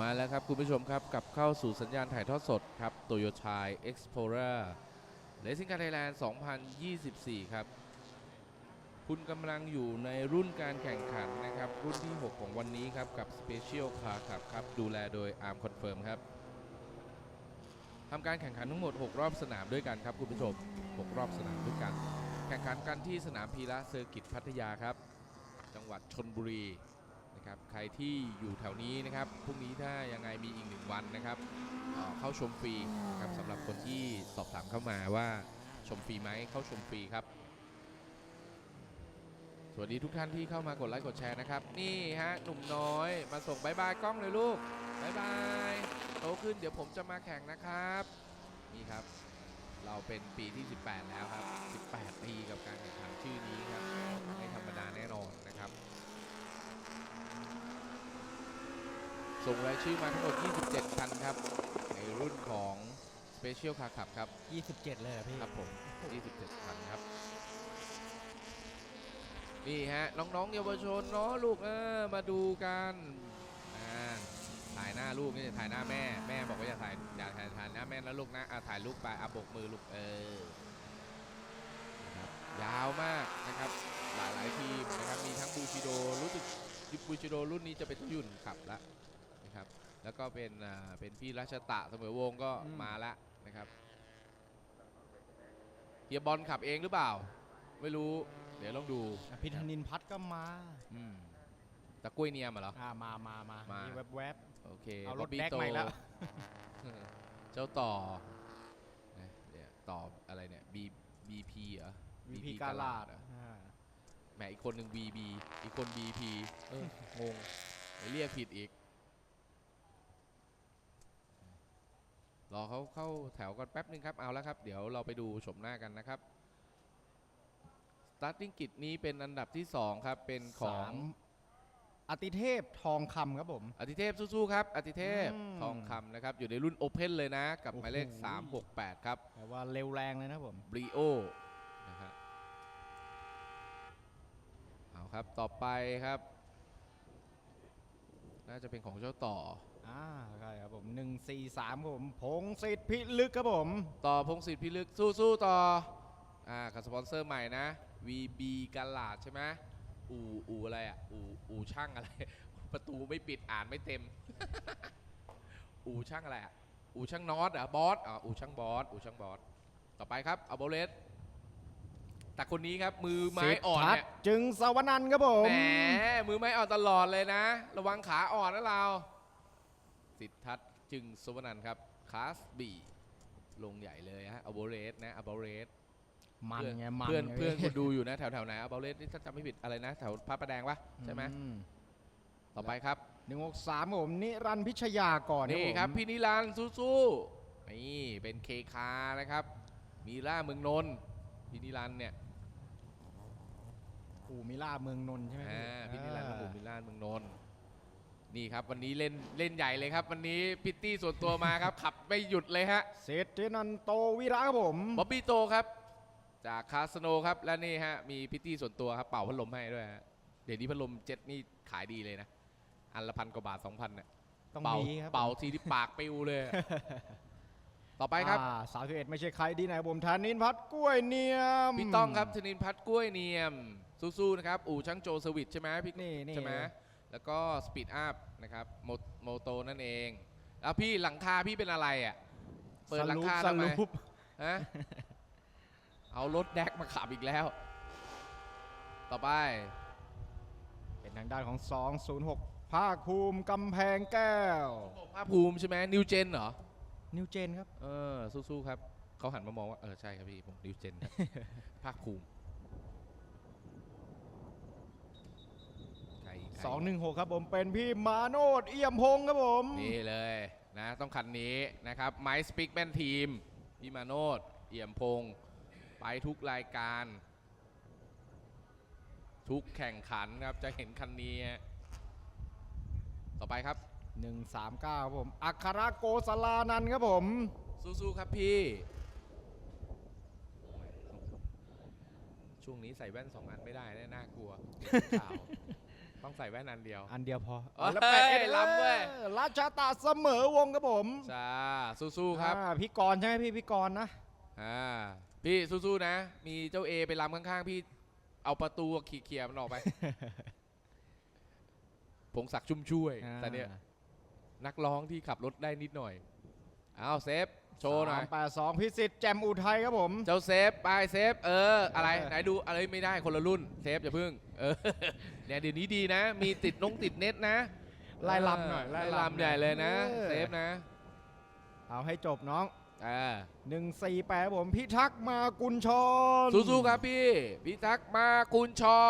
มาแล้วครับ คุณผู้ชมครับ กลับเข้าสู่สัญญาณถ่ายทอดสดครับ Toyota Explorer Racing Car Thailand 2024 ครับ คุณกำลังอยู่ในรุ่นการแข่งขันนะครับ รุ่นที่ 6 ของวันนี้ครับ กับ Special Car ครับครับ ดูแลโดย Arm Confirm ครับทำการแข่งขันทั้งหมด 6 รอบสนามด้วยกันครับ คุณผู้ชม 6 รอบสนามด้วยกัน แข่งขันกันที่สนามพีระเซอร์กิตพัทยาครับ จังหวัดชนบุรี นะครับใครที่อยู่แถวนี้นะครับพรุ่งนี้ถ้ายังไงมีอีกหนึ่งวันนะครับเเข้าชมฟรีนะครับสำหรับคนที่สอบถามเข้ามาว่าชมฟรีไหมเข้าชมฟรีครับ สวัสดีทุกท่านที่เข้ามากดไลค์กดแชร์นะครับ นี่ฮะหนุ่มน้อยมาส่งบายบายกล้องเลยลูกบายบายโตขึ้นเดี๋ยวผมจะมาแข่งนะครับ นี่ครับ เราเป็นปีที่ 18 แล้วครับ 18 ปีกับการแข่งขันชื่อนี้ครับไม่ธรรมดาแน่นอนนะครับ ส่งรายชื่อมาทั้งหมด 27 คันครับ ในรุ่นของ Special Car Club ครับ 27 เลยเหรอพี่ ครับผม 27 คันครับ นี่ฮะ น้องๆเยาวชนเนาะลูกเออมาดูกันอ่าถ่ายหน้าลูกนี่ถ่ายหน้าแม่ แม่บอกว่าอย่าถ่ายอย่าถ่ายถ่ายหน้าแม่นะลูกนะอะถ่ายลูกไปอะบกมือลูกเออนะครับยาวมากนะครับ หลายหลายๆทีมนะครับ มีทั้งบูชิโดรู้สึกบูชิโดรุ่นนี้จะเป็นยุ่นขับแล้ว นะครับ แล้วก็เป็นอ่าเป็นพี่รัชตะเสมอวงศ์ก็อืมมาแล้วนะครับเฮียบอลขับเองหรือเปล่า ไม่รู้เดี๋ยวลองดูอะพี่ธนินพัฒน์ก็มาอืมตะกล้วยเนียมเหรออ่ามามามามามีแวบโอเคเอารถบ๊บบี้แดกโตมาอีกแล้วเจ้าต่อนะเนี่ยต่ออะไรเนี่ย B BP เหรอๆวี BP พีกาลาดเหรออ่าแหมอีกคนหนึ่ง BB อีกคน BP เอองงเดี๋ยวเรียกผิดอีก รอเขาเข้าแถวกันแป๊บนึงครับเอาแล้วครับ เดี๋ยวเราไปดูชมหน้ากันนะครับ starting kit นี้เป็นอันดับที่ 2 ครับ เป็นของสามอติเทพทองคำครับผม อติเทพสู้ๆครับ อติเทพอืมทองคำนะครับ อยู่ในรุ่นโอเพนเลยนะ กับหมายเลขโอ้โห368 ครับแต่ว่าเร็วแรงเลยนะผม บริโอนะครับเอาครับต่อไปครับ น่าจะเป็นของเจ้าต่อ อ่าใช่ครับผม143ครับผมพงศิษฐ์พิลึกครับผม ต่อพงศิษฐ์พิลึกสู้ๆต่ออ่ากับสปอนเซอร์ใหม่นะ VB กาลาดใช่ไหมอูอูอะไรอะอูอูช่างอะไร ประตูไม่ปิดอ่านไม่เต็ม อูช่างอะไรอะอูช่างนอตอะบอสอ่าอูช่างบอสอูช่างบอสต่อไปครับอัลโบเลสแต่คนนี้ครับมือไม้อ่อนสิทธัตเนี่ยถ์จึงสวนันท์ครับผมแหมมือไม้อ่อนตลอดเลยนะ ระวังขาอ่อนนะเรา สิทธัตถ์จึงสุวรรณันท์ครับคลาสบีลงใหญ่เลยฮะอัลโบเลสนะอัลโบเลสมันเพื่อนไงมันเพื่อนไงเพื่อนคุณดูอยู่นะแถวแถวไหนอัลโบเลสนี่ถ้าจำไม่ผิดอะไรนะแถวพระประแดงปะใช่ไหมอืต่อไปครับหนึ่งหกสามผมนิรันดร์พิชยากรนี่ผมครับพี่นิรันดร์สู้ๆนี่เป็นเคคานะครับ มีล่าเมืองนนท์พี่นิรันดร์เนี่ยอู่มิล่าเมืองนนท์ใช่ไหมอ่าพี่นิรันดร์อ่าหมู่มิลานเมืองนนท์ นี่ครับวันนี้เล่นเล่นใหญ่เลยครับ วันนี้พิตตี้ส่วนตัวมาครับ ขับไม่หยุดเลยฮะเศรษฐนันโตวิระครับผมบ๊อบบี้โตครับ จากคาสโนครับและนี่ฮะมีพิตตี้ส่วนตัวครับเป่าพัดลมให้ด้วยฮะเดี๋ยวนี้พัดลมเจ็ตนี่ขายดีเลยนะ อันละพันกว่าบาทสองพันเนี่ยต้องเป่ามีครับเป่าทีที่ปากปิวเลย ต่อไปครับสาวสิบเอ็ดไม่ใช่ใครดีไหนผมธนินพัฒน์กล้วยเนียมพี่ต้องครับธนินพัฒน์กล้วยเนียมสู้ๆนะครับอู่ช่างโจสวิตใช่ไหมพี่นี่นี่ใช่ไหม แล้วก็สปีดอัพนะครับโมโมโตนั่นเองแล้วพี่หลังคาพี่เป็นอะไรอะ เปิดหลังคาสทำไมรุปฮะเอารถแดกมาขับอีกแล้ว ต่อไป เป็นทางด้านของ 206 ภาคภูมิกำแพงแก้ว ภาคภูมิใช่ไหมนิวเจนเหรอ นิวเจนครับ เออ สู้ๆครับ เขาหันมามองว่า เออ ใช่ครับพี่ ผมนิวเจนครับภาคภูมิ ใครใคร216ครับผมเป็นพี่มาโนดเอี่ยมพงศ์ครับผมนี่เลยนะต้องคันนี้นะครับไมซ์สปิกแมนทีมพี่มาโนดเอี่ยมพงศ์ไปทุกรายการ ทุกแข่งขันครับจะเห็นคันนี้ฮะต่อไปครับ139ครับผมอัครโกศลานันท์ครับผม สู้ๆครับพี่ ช่วงนี้ใส่แว่นสองอันไม่ได้แน่น่ากลัวข่าว ต้องใส่แว่นอันเดียว อันเดียวพอเอ้ยแล้วแปดเอ็ดล้ำเว้ยออราชาตาเสมอวงครับผมจ้าสู้ๆครับอ่าพี่กรณ์ใช่ไหมพี่พี่กรณ์นะอ่าพี่สู้ๆนะ มีเจ้าเอไปล้ำข้างๆ พี่เอาประตูขี่เคียมันออกไปผงศักดิ์ชุ่มช่วยแต่เนี่ยนักร้องที่ขับรถได้นิดหน่อยเอาเซฟ โชว์หน่อยสามแปดสองพิสิทธิ์แจ่มอุทัยครับผม เจ้าเซฟไปเซฟเอออะไรเออ ไหนดูอะไรไม่ได้คนละรุ่นเซฟอย่าพึ่งเออ เนี่ยเดี๋ยวนี้ดีนะ มีติดนงติดเน็ตนะไล่ลำหน่อยไล่ลำใหญ่เลยนะเซฟนะเอาให้จบน้องอ่าหนึ่งสี่แปดผมพิทักษ์มากุลชรสู้ๆครับพี่พิทักษ์มาคุณชอ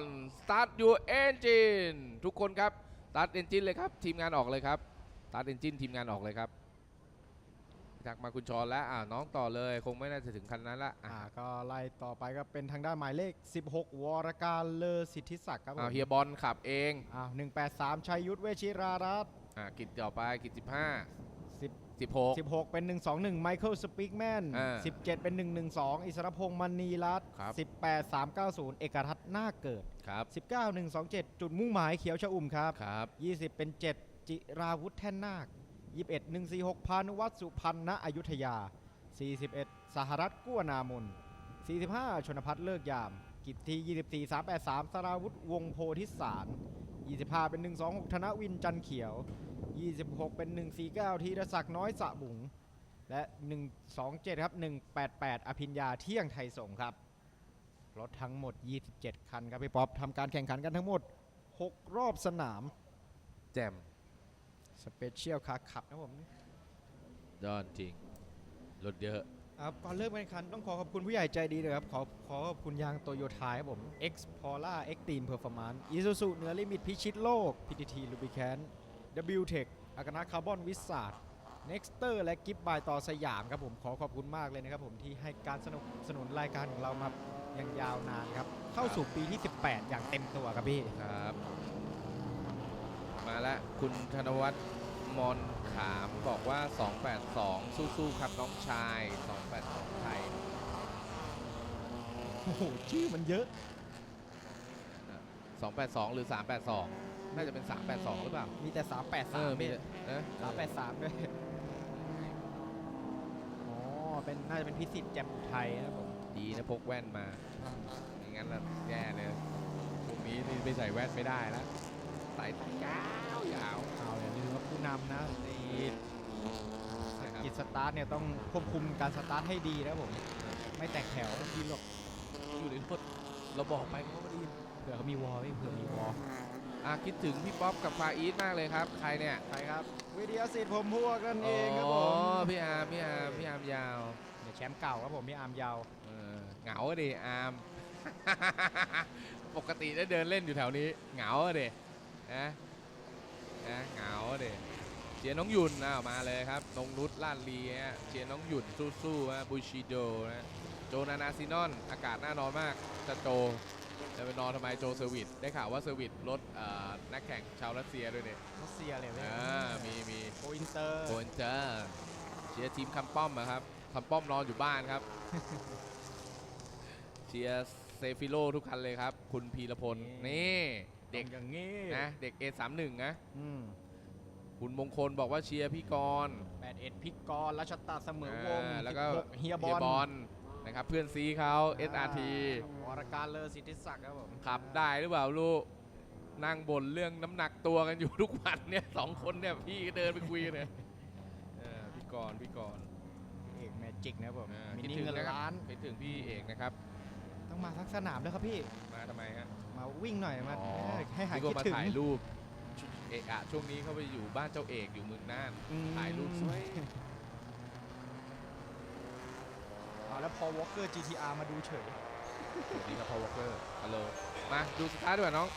น start your engine ทุกคนครับ start engine เลยครับ ทีมงานออกเลยครับ start engine ทีมงานออกเลยครับพิ ทักษ์มาคุณชอนแล้วอ่าน้องต่อเลย คงไม่น่าจะถึงคันนั้นละอ่าอ่าก็ไล่ต่อไปก็เป็นทางด้านหมายเลข 16 วรการเลอสิทธิศักดิ์ครับผอ้าวมเฮียบอลขับเองอ้าว183 ชัยยุทธเวชิรารัตน์อ่ากิจต่อไปกิจสิบห้าสิบสิบหก 16 เป็น 121 ไมเคิลสปิกแมนอ่า17 เป็น 112 อิสรพงษ์มณีรัตน์ครับ 18 390 เอกทัศน์หน้าเกิด ครับ19 127 จุดมุ่งหมายเขียวชะอุ่มครับ ครับ 20 เป็น 7 จิราวุธแท่นนาค 21 146พานุวัฒน์สุพรรณณอยุธยา 41 สหรัฐกั้วนามน 45 ชนพัฒน์เลิกยาม กิตที24 383 สราวุธวงโพธิสาร 25 เป็น 126 ธนวินจันเขียว 26 เป็น 149 ธีรศักดิ์น้อยสะบุง และ 127 ครับ 188 อภิญญาเที่ยงไทยสงฆ์ครับ รถทั้งหมด 27 คันครับพี่ป๊อปทำการแข่งขันกันทั้งหมด 6 รอบสนาม แจม สเปเชียลคาร์ขับนะผมยอดจริงรถเยอะอ่าก่อนเริ่มการแข่งขันต้องขอขอบคุณผู้ใหญ่ใจดีเลยครับ ขอขอขอบคุณยางโตโยต้าครับผม X Pola Extreme Performance Isuzu เหนือลิมิตพิชิตโลก PTT Lubricant WTech อากานาคาร์บอนวิสาด Nexter และกิฟบายต่อสยามครับผมขอขอบคุณมากเลยนะครับผมที่ให้การสนับสนุนรายการของเรามาอย่างยาวนานครับ เข้าสู่ปีที่ 18 อย่างเต็มตัวครับพี่ ครับ มาแล้วคุณธนวัฒน์มอนขามบอกว่า 282 สู้ๆครับน้องชาย 282 ไทย โอ้โห ชื่อมันเยอะ 282 หรือ 382 น่าจะเป็น 382 หรือเปล่า มีแต่ เออ383มีเนี่ยแต่นะสามแปดสามด้วยอ๋อเป็นน่าจะเป็นพิสิทธิ์แจ่มอุทัยนะครับผมดีนะพกแว่นมาไม่งั้นละแย่เลยพวกนี้นี่ไม่ใส่แว่นไม่ได้แล้ว ใส่ยาวยาวเอาอย่าลืมว่าผู้นำนะในนะครับกิจสตาร์ทเนี่ยต้องควบคุมการสตาร์ทให้ดีนะครับผม ไม่แตกแถวทีหรอกอยู่ในรถเราบอกไปเขาก็ไม่ได้ยินเผื่อเขามีวอลไม่เผื่อมีวอลอะคิดถึงพี่ป๊อปกับฟาอีทมากเลยครับ ใครเนี่ยใครครับ วิทยาสิทธิ์ผมพวกนั่นเองครับผอ๋อมพี่อาร์มพี่อาร์มพี่อาร์มยาวเดี๋ยวแชมป์เก่าครับผมมีอาร์มยาวเออเหงาอะดิอาร์มปกติได้เดินเล่นอยู่แถวนี้เหงาอะดิ นะนะเหงาอะดิเชียร์น้องหยุ่นนะมาเลยครับนงนุชลาดลีฮะเชียร์น้องหยุ่นสู้ๆฮะบุชิโดนะโจนานาซินอน อากาศน่านอนมากจะโจจะไปนอนทำไมโจเซอร์วิสได้ข่าวว่าเซอร์วิสรถเอ่อนักแข่งชาวรัสเซียด้วยเนี่ยรัสเซียเลยไหมอ่ามีมีโกอินเตอร์โคนเจอเชียร์ทีมคำป้อมอะครับคำป้อมนอนอยู่บ้านครับเชียร์เซฟิโลทุกคันเลยครับ คุณพีรพลนี่ เด็กอย่างงี้นะเด็ก A31 นะอืมคุณมงคลบอกว่าเชียร์พี่กรณ์แปดเอ็ดพิกรรัชตาเสมอวงอ่าแล้วก็16เฮียบอลลนะครับเพื่อนซีเขา SRT วรการเลอสิทธิศักดิ์ครับผมขับได้หรือเปล่าลูกนั่งบ่นเรื่องน้ำหนักตัวกันอยู่ทุกวันเนี่ยสองคนเนี่ยพี่ก็เดินไปคุยกันเลยเออพี่กรณ์พี่กรณ์เอกแมจิกนะครับผมอ่ามิคิดนิถึงเงินนะครับล้านไปถึงพี่เอกนะครับ ต้องมาทักสนามด้วยครับพี่ มาทำไมฮะมาวิ่งหน่อยมาอ๋อให้หายนึกคิดว่ามาถึง ถ่ายรูปเอกอะช่วงนี้เขาไปอยู่บ้านเจ้าเอกอยู่เมืองน่าน อืม ถ่ายรูปสวยเอาแล้วพอวอลเกอร์ GTR มาดูเฉย สวัสดีครับพอวอลเกอร์ฮัลโหล มาดูสตาร์ทดีกว่าน้อง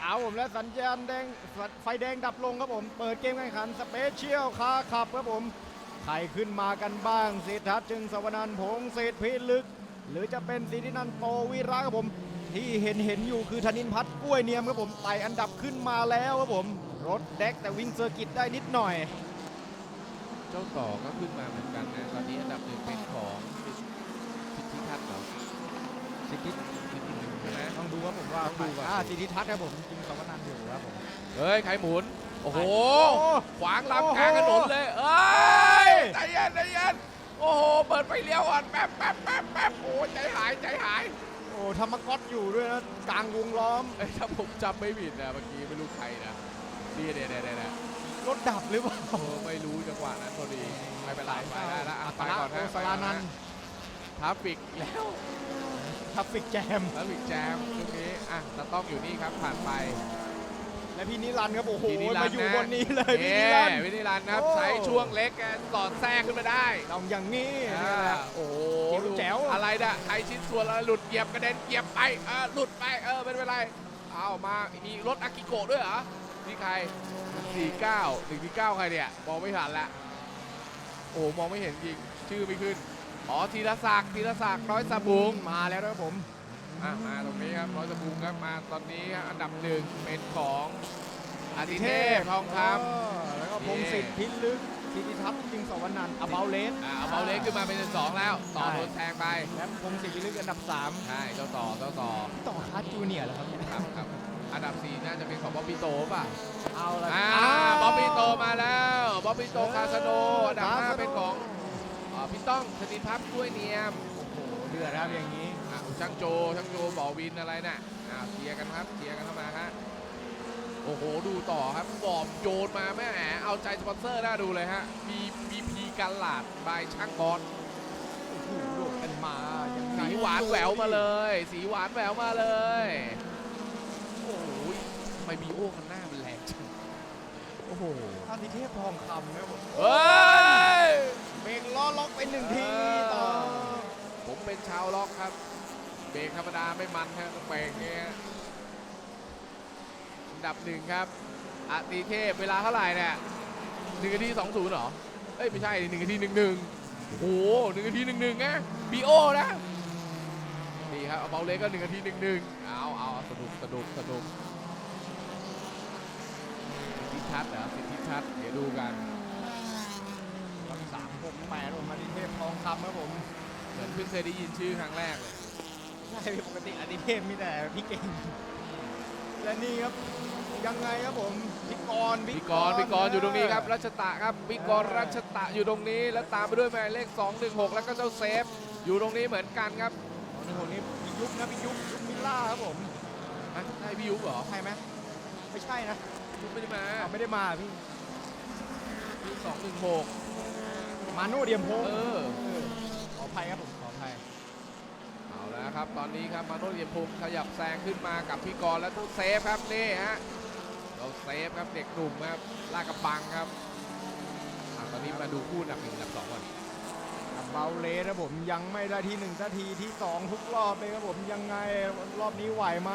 เอา ผมและสัญญาณแดงไฟแดงดับลงครับผม เปิดเกมแข่งขันสเปเชียลคาขับครับผมใครขึ้นมากันบ้างเศรษฐัตจึงสวนันท์พงษ์เศรษฐพิลึก หรือจะเป็นสิทธินันโตวีระครับผม ที่เห็นเห็นอยู่คือธนินพัฒน์กล้วยเนียมครับผมไต่อันดับขึ้นมาแล้วครับผม รถแดกแต่วิ่งเซอร์กิตได้นิดหน่อย เจ้าต่อก็ขึ้นมาเหมือนกันนะตอนนี้อันดับหนึ่งเป็นของสิทธิทัศน์เหรอสิทธิ ต้องดูครับผมว่าต้องดูก่อน อ่าสิทธิทัศน์ครับผมจริงสวนันท์อยู่ครับผมเฮ้ยใครหมุน โอ้โหโอ้ขวางโอ้ลำโหกลางถนนเลยเอ้ยใจเย็นใจเย็นโอ้โห เปิดไฟเลี้ยวก่อนแป๊บแป๊บแป๊บแป๊บโอ้ใจหายใจหาย โอ้ธรรมก๊อตอยู่ด้วยนะกลางวงล้อมเอ้ยถ้าผมจำไม่ผิดนะเมื่อกี้ไม่รู้ใครนะนี่เนี่ยเนี่ยเนี่ยเนี่ยรถดับหรือเปล่าเออไม่รู้จังหวะนั้นพอดีไม่เป็นไรไปได้แล้วอะอัไปตราก่อนโอฮะสรานันท์ทราฟฟิกแล้ว ทัฟฟิกแจมทราฟฟิกแจมตรงนี้อะตะต้องอยู่นี่ครับผ่านไปและพี่นิรันดร์ครับ โอ้โหพี่นิรันดร์มาอยู่นะบนนี้เลยพี่เอ๊นิรันดร์ วินิรันดร์นะครับโอ้ ใช้ช่วงเล็กแกสอดแทรกขึ้นมาได้ต้องอย่างนี้ อ่านี่แหละโอ้โหจิ๋วแจ๋ว อะไรน่ะใช้ชิ้นส่วนอะไรหลุดเหยียบกระเด็นเหยียบไปเออหลุดไปเออไม่เป็นไรเอามามีรถอากิโกะด้วยเหรอนี่ใคร49 149ใครเนี่ยมองไม่ทันละโอ้มองไม่เห็นจริงชื่อไม่ขึ้น อ๋อธีรศักดิ์ธีรศักดิ์น้อยสบุงมาแล้วนะครับผมอะมาตรงนี้ครับร้อยสบูงครับมาตอนนี้ครับอันดับหนึ่งเป็นของอาทิเทพทองคเออแล้วก็พงศิษฐ์พิลึกสิทธิทัศน์จริงสวนันท์อเบาเลสำอะเอาเบาเล็กขึ้นมาเป็นสองแล้ว ต่อใช่โดนแทงไป และพงศิษฐ์พิลึกอันดับใช่เจ้าต่อเจ้าต่อ3ต่อคาร์จูเนียร์เหรอครับเนี่ยครับครับอันดับสี่น่าจะเป็นของบ๊อบบี้โตป่ะ เอาละอ่าบ๊อบบี้โตมาแล้วบ๊อบบี้โตคาสโนอันดับห้าเป็นของอ่า พี่ต้องชนินพับกล้วยเนียม โอ้โหเดือดครับอย่างนี้อะช่างโจช่างโจบอวินอะไรน่ะอ่าเคลียร์กันครับเคลียร์กันเข้ามาฮะโอ้โห ดูต่อครับบอมโยนมาแม่แหมเอาใจสปอนเซอร์น่าดูเลยฮะมีมีพีกันหลาดบายช่างบอลโอ้โหโดดกันมายังไงสีหวานแหววมาเลย สีหวานแหววมาเลย โอ้ยทำไมบีโอคันหน้ามันแรงจังโอ้โหอาทิเทพทองคำนะครับผมเฮ้ย เบรกล้อล็อกไปหนึ่งทีเออต่อผมเป็นชาวล็อกครับ เบรกธรรมดาไม่มันฮะต้องเบรกเนี้ยอันดับหนึ่งครับอาติเทพเวลาเท่าไหร่เนี่ยหนึ่งนาทีสองศูนย์เหรอ เอ้ย ไม่ใช่หนึ่งนาทีหนึ่งหนึ่งโอ้โหหนึ่งนาทีหนึ่งหนึ่งนะบีโอนะนี่ครับเอาเบาเล็กก็หนึ่งนาทีหนึ่งหนึ่งเอาเอาเอาสนุกสนุกสนุกสิทธิชัดเหรอสิทธิชัดเดี๋ยวดูกันครับ สามหกแปดผมอาทิเทพทองคำครับผมเหมือนเพิ่งเคยได้ยินชื่อครั้งแรกเลยใช่ปกติอาทิเทพมีแต่พี่เก่ง และนี่ครับยังไงครับผมพี่กรณ์พี่กรณ์พี่กรณ์อยู่ตรงนี้ครับรัชตะครับพี่กรณ์รัชตะอยู่ตรงนี้ แล้วตามไปด้วยหมายเลข 216 แล้วก็เจ้าเซฟ อยู่ตรงนี้เหมือนกันครับอ๋อในคนนี้พี่ยุบนะพี่ยุบยุบมิลล่าครับผมอะใช่พี่ยุบเหรอใช่ไหมไม่ใช่นะยุบไม่ได้มาอ้าวไม่ได้มาพี่พี่216 มาโน่เดียมโพงเออเออ ขออภัยครับผมขออภัยเอาแล้วครับ ตอนนี้ครับมาโนเรียมภูมิขยับแซงขึ้นมากับพี่กรณ์และตู้เซฟครับนี่ฮะเราเซฟครับเด็กหนุ่มครับลากกระบังครับอะตอนนี้มาดูคู่อันดับหนึ่งอันดับสองก่อนกับเบาเลสครับผมยังไม่ได้ที่หนึ่งสักทีที่สองทุกรอบเลยครับผมยังไงรอบนี้ไหวไหม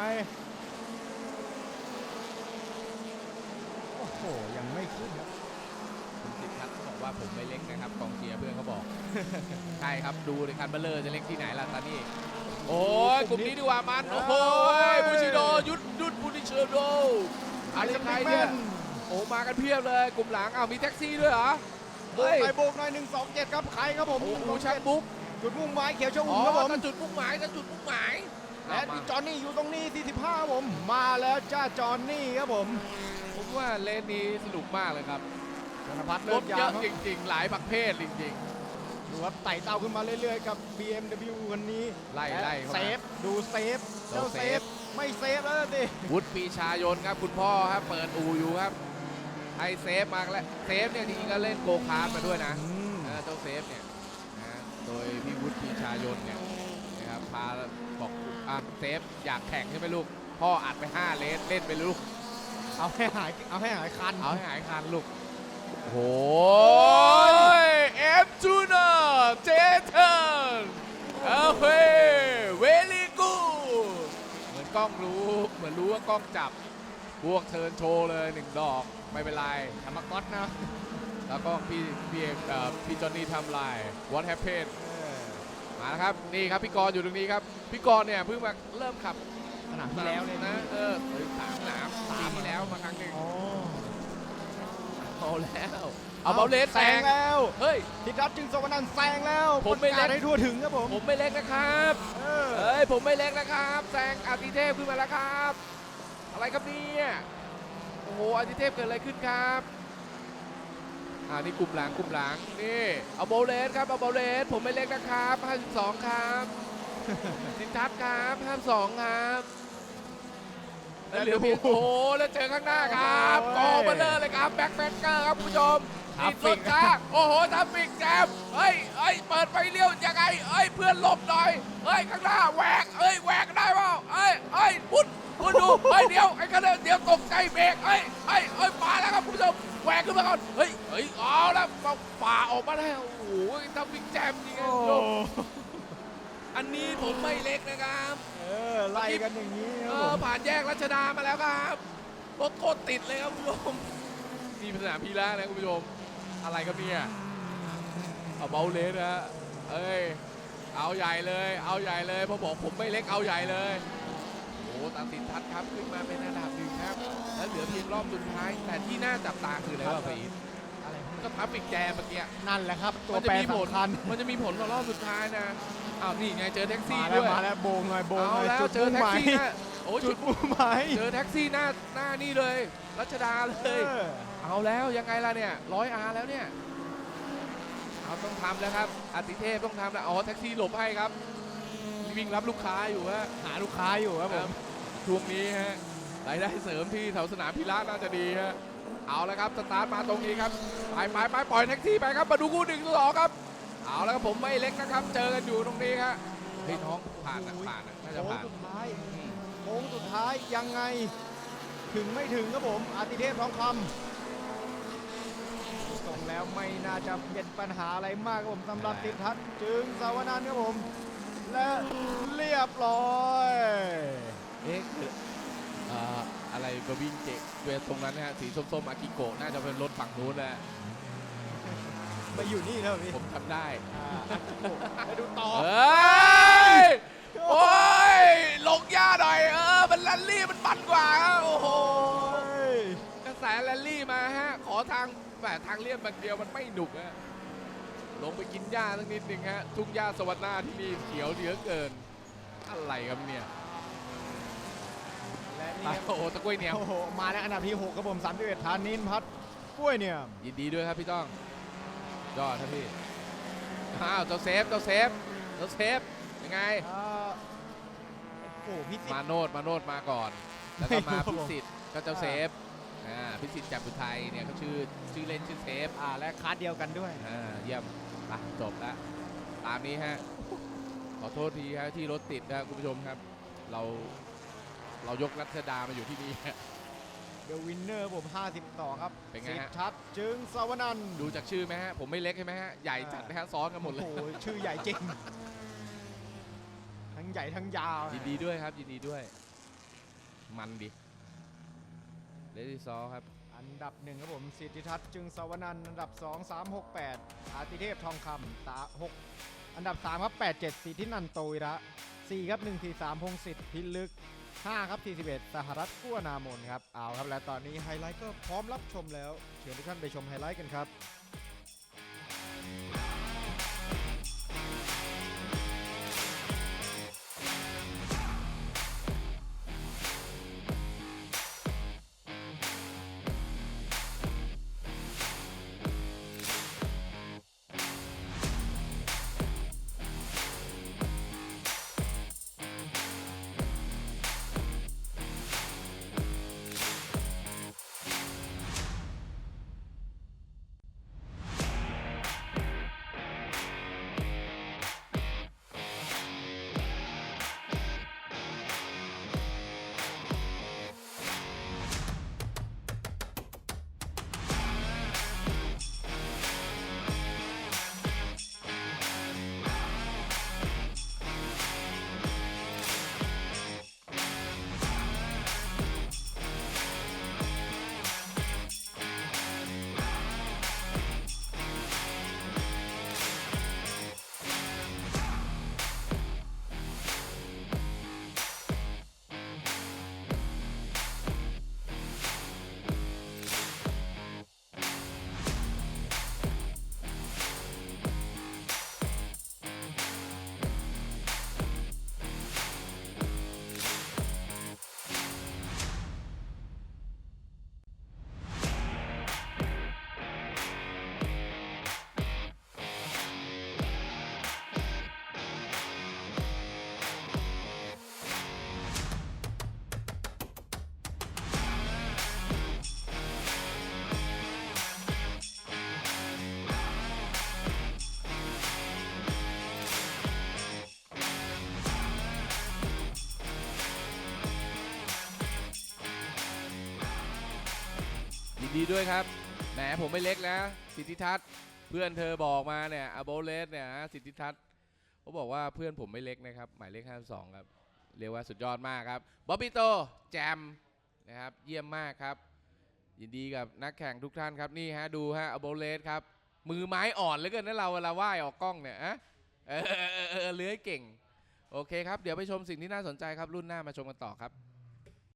โอ้โหยังไม่ขึ้นครับ คุณสิทธิ์ครับบอก ว่าผมไม่เล็กนะครับกองเชียร์เพื่อนเขาบอก ใช่ครับดูเลยคันเบลเลอร์จะเล็กที่ไหนล่ะตอนนี้ โอ้ยกลุ่มนี้ดีกว่ามัน โอ้โหบูชิโดยุดยุดบูชิโดอะไรใครเนี่ยโอ้มากันเพียบเลยกลุ่มหลังอ้าวมีแท็กซี่ด้วยเหรอโบเฮ้กยไปโบกหน่อยหนึ่งสองเจ็ดครับใครครับผมโอ้โห127ชักบุ๊กจุดมุ่งหมายเขียวชอ๋อุ่อมครับผมจะจุดมุ่งหมายจะจุดมุ่งหมายและเอามาพี่จอห์นนี่อยู่ตรงนี้ 45ครับผม มาแล้วจ้าจอห์นนี่ครับผม ผมว่าเลนนี้สนุกมากเลยครับ ธนพัฒน์รเลิถกเยยาอะมครับจริง ๆ หลายประเภทจริง ดูครับไต่เต้าขึ้นมาเรื่อยๆ กับ BMW คันนี้ๆไล่ไล่เข้าเซมาฟดูเซฟเราเจ้าเซเซฟ ฟ ไม่เซฟแล้วสิวุฒิปีชายนครับคุณพ่อครับเปิดอู่อยู่ครับให้เซฟมาแล้วเซฟเนี่ยจริงๆก็เล่นโกคาร์ทมาด้วยนะอืม เออเจ้าเซฟเนี่ยนะโดยพี่วุฒิปีชายนเนี่ยนะครับพาบอกอะเซฟอยากแข่งใช่ไหมลูก พ่ออัดไป 5 เลสเล่นไปลูก เอาให้หาย เอาให้หายคัน เอาให้หายคันลูก โอ้โหเอฟจูเนอร์เจเทนเออเฮ้เวลีกูเหมือนกล้องรู้ เหมือนรู้ว่ากล้องจับ บวกเทิร์นโชว์เลยหนึ่งดอกไม่เป็นไรธรรมก๊อตนะ แล้วก็พี่พี่เอกเอ่อพี่จอห์นนี่ทำลาย What happened เออมาแล้วครับ นี่ครับพี่กรณ์อยู่ตรงนี้ครับ พี่กรณ์เนี่ยเพิ่งมาเริ่มขับสนามที่แล้วเลยนะนะเออสามสนามปีที่แล้วมาครั้งหนึ่งอ๋อ เอาแล้วเเอาเบาเลสแซแซงงแล้ว เฮ้ย ทิทัศน์จึงสวนันท์แซงแล้วผมไม่ประกาศเล็กให้ทั่วถึงครับผมผมไม่เล็กนะครับ เออเอ้ย ผมไม่เล็กนะครับ แซงอาทิเทพขึ้นมาแล้วครับ อะไรครับเนี่ย โอ้โหอาทิเทพเกิดอะไรขึ้นครับอ่านี่กลุ่มหลังกลุ่มหลัง นี่ เอาโบเลสครับ เอาโบเลส ผมไม่เล็กนะครับ 52 ครับนินทัศน์ครับ 52 ครับ แล้วเหลือพี่โอ้โหแล้วเจอข้างหน้าครับกองเบลเลอร์เลยครับแบ็คแบงเกอร์ครับคุณผู้ชมติดรถช้าโอ้โหทำฟิกแจมเฮ้ยเฮ้ยเปิดไฟเลี้ยวยังไงเฮ้ยเพื่อนหลบหน่อยเฮ้ยข้างหน้าแหวกเฮ้ยแหวกได้เปล่าเฮ้ยเฮ้ยพุดพุดดูเฮ้ยเดี๋ยวไอ้กันเดี๋ยวตกใจเบรกเฮ้ยเฮ้ยเฮ้ยมาแล้วครับคุณผู้ชมแหวกขึ้นมาก่อนเฮ้ยเฮ้ยเอาแล้วฝ่าออกมาแล้วโอ้โหทำฟิกแจมจริงๆครับโอ้คุณผู้ชม อันนี้ผมไม่เล็กนะครับเออไล่กันอย่างนี้คเอรับผอมผ่านแยกรัชดามาแล้วครับรถโคตรติดเลยครับคุณผู้ชมนี่เป็นสนามพีระนะคุณผู้ชมอะไรครับเนี่ยเอาเบาเลสนะฮะเอ้ยเอาใหญ่เลย เอาใหญ่เลยพอบอกผมไม่เล็กเอาใหญ่เลยโอ้ตัดสินทัศน์ครับขึ้นมาเป็นอันดับหนึ่งครับ แล้วเหลือเพียงรอบสุดท้าย แต่ที่น่าจับตาคืออะไรวะพี่ อีทอะไรก็ทับอีกแจมเมื่อกี้นั่นแหละครับ ตัวมันจะแปรมีผลสำคัญมันจะมีผลต่อรอบสุดท้ายนะอ้าวนี่ไงเจอแท็กซี่มาแล้ด้ววยมาแล้วโบงหน่อยโบงเอาหน่อยแล้วจุดเจอมุ่งแท็หกมายซี่นะโอ้จุจุดดมุ่งหมายเจอแท็กซี่หน้าหน้านี่เลยรัชดาเลยเออเอาแล้วยังไงล่ะเนี่ยร้อยอาแล้วเนี่ยเอาต้องทำแล้วครับอาติเทพต้องทำแล้วอ๋อแท็กซี่หลบให้ครับวิ่งรับลูกค้าอยู่ฮะหาลูกค้าอยู่ครับผมช่วงนี้ฮะรายได้เสริมที่แถวสนามพิระน่าจะดีฮะ เอาแล้วครับสตาร์ทมาตรงนี้ครับไปไปไปปล่อยแท็กซี่ไปครับมาดูคู่หนึ่งสองครับ เอาแล้วครับผมไม่เล็กนะครับ เจอกันอยู่ตรงนี้ครับเฮ้ยน้องผ่านนะผ่านนะน่าจะโค้งผ่านสุดท้ายอืมโค้งสุดท้ายยังไง ถึงไม่ถึงครับผมอาติเทพทองคำส่งแล้วไม่น่าจะเป็นปัญหาอะไรมากครับผมสำหรับติดทัศน์จึงสาวนันท์ครับผม และเรียบร้อย เอ๊ะคือเอ่อ อะไรบวิ่งเจกเวตรงนั้นนะฮะสีส้มๆอากิโกะน่าจะเป็นรถฝั่งนู้นแหละมาอยู่นี่แล้วพี่ผมทำได้อ่าไปดูต่อเฮ้ยโอ้ยลงยาหน่อยเออมันแรลลี่มันมันกว่าครับโอ้โหโอ้ยกระแสแรลลี่มาฮะขอทางแบบทางเลียบแบบเดียวมันไม่หนุกฮะลงไปกินหญ้าสักนิดหนึ่งฮะทุ่งหญ้าสวรรค์หน้าที่นี่เขียวเหลือเกิน อะไรครับเนี่ยและ นี่ครับโอ้โหตะกล้วยเหนียวโอ้โหมาแล้วอันดับที่6ครับผม31ธานินพัฒน์กล้วยเนี่ยยินดีด้วยครับพี่ต้องยอดครับพี่อ้าวเจ้าเซฟเจ้าเซฟเจ้าเซฟยังไงอ่าโอ้โหพี่สิทมาธิ์โนดมาโนดมาก่อน แล้วก็มาพิสิทธิ์ก็เจ้าเซฟอ่าพิสิทธิ์จากอุทัยเนี่ยเขาชื่อชื่อเล่นชื่อเซฟอ่าและคาร์ดเดียวกันด้วย อ่าเยี่ยมไปจบแล้วตามนี้ฮะขอโทษทีฮะที่รถติดนะคุณผู้ชมครับ เรา เรายกรัชดามาอยู่ที่นี่ เดอะวินเนอร์ผม52ครับเป็นไงฮะ สิทธิ์ทัศน์จึงสาวนันท์ดูจากชื่อไหมฮะ ผมไม่เล็กใช่ไหมฮะ ใหญ่จัดไหมฮะ ซ้อนกันหมดเลยโอ้โหชื่อใหญ่จริง ทั้งใหญ่ทั้งยาวยินดีด้วยครับ ยินดีด้วย มันดิเลดี้ซอครับ อันดับหนึ่งครับผมสิทธิทัศน์จึงสาวนันท์อันดับ 2 3 6 8 อาติเทพทองคำตา6อันดับ 3 ครับ 8 7สิทธินันท์โตวิระ4ครับ 1 4 3พงศิษฐ์พิลึก 5 ครับ 41 สหรัฐกั้วนามนครับ เอาครับ และตอนนี้ไฮไลท์ก็พร้อมรับชมแล้ว เชิญทุกท่านไปชมไฮไลท์กันครับ ยินดีด้วยครับแหมผมไม่เล็กนะ สิทธิทัศน์เพื่อนเธอบอกมาเนี่ยอโบเลสเนี่ยฮะสิทธิทัศน์เขาบอกว่าเพื่อนผมไม่เล็กนะครับ หมายเลข52ครับเรียกว่าสุดยอดมากครับบ๊อบบี้โตแจมนะครับ เยี่ยมมากครับ ยินดีกับนักแข่งทุกท่านครับนี่ฮะดูฮะอโบเลสครับ มือไม้อ่อนเหลือเกินนะเราเวลาว่ายออกกล้องเนี่ยอะเออเออเออเลื้อยเก่ง โอเคครับ เดี๋ยวไปชมสิ่งที่น่าสนใจครับรุ่นหน้ามาชมกันต่อครับ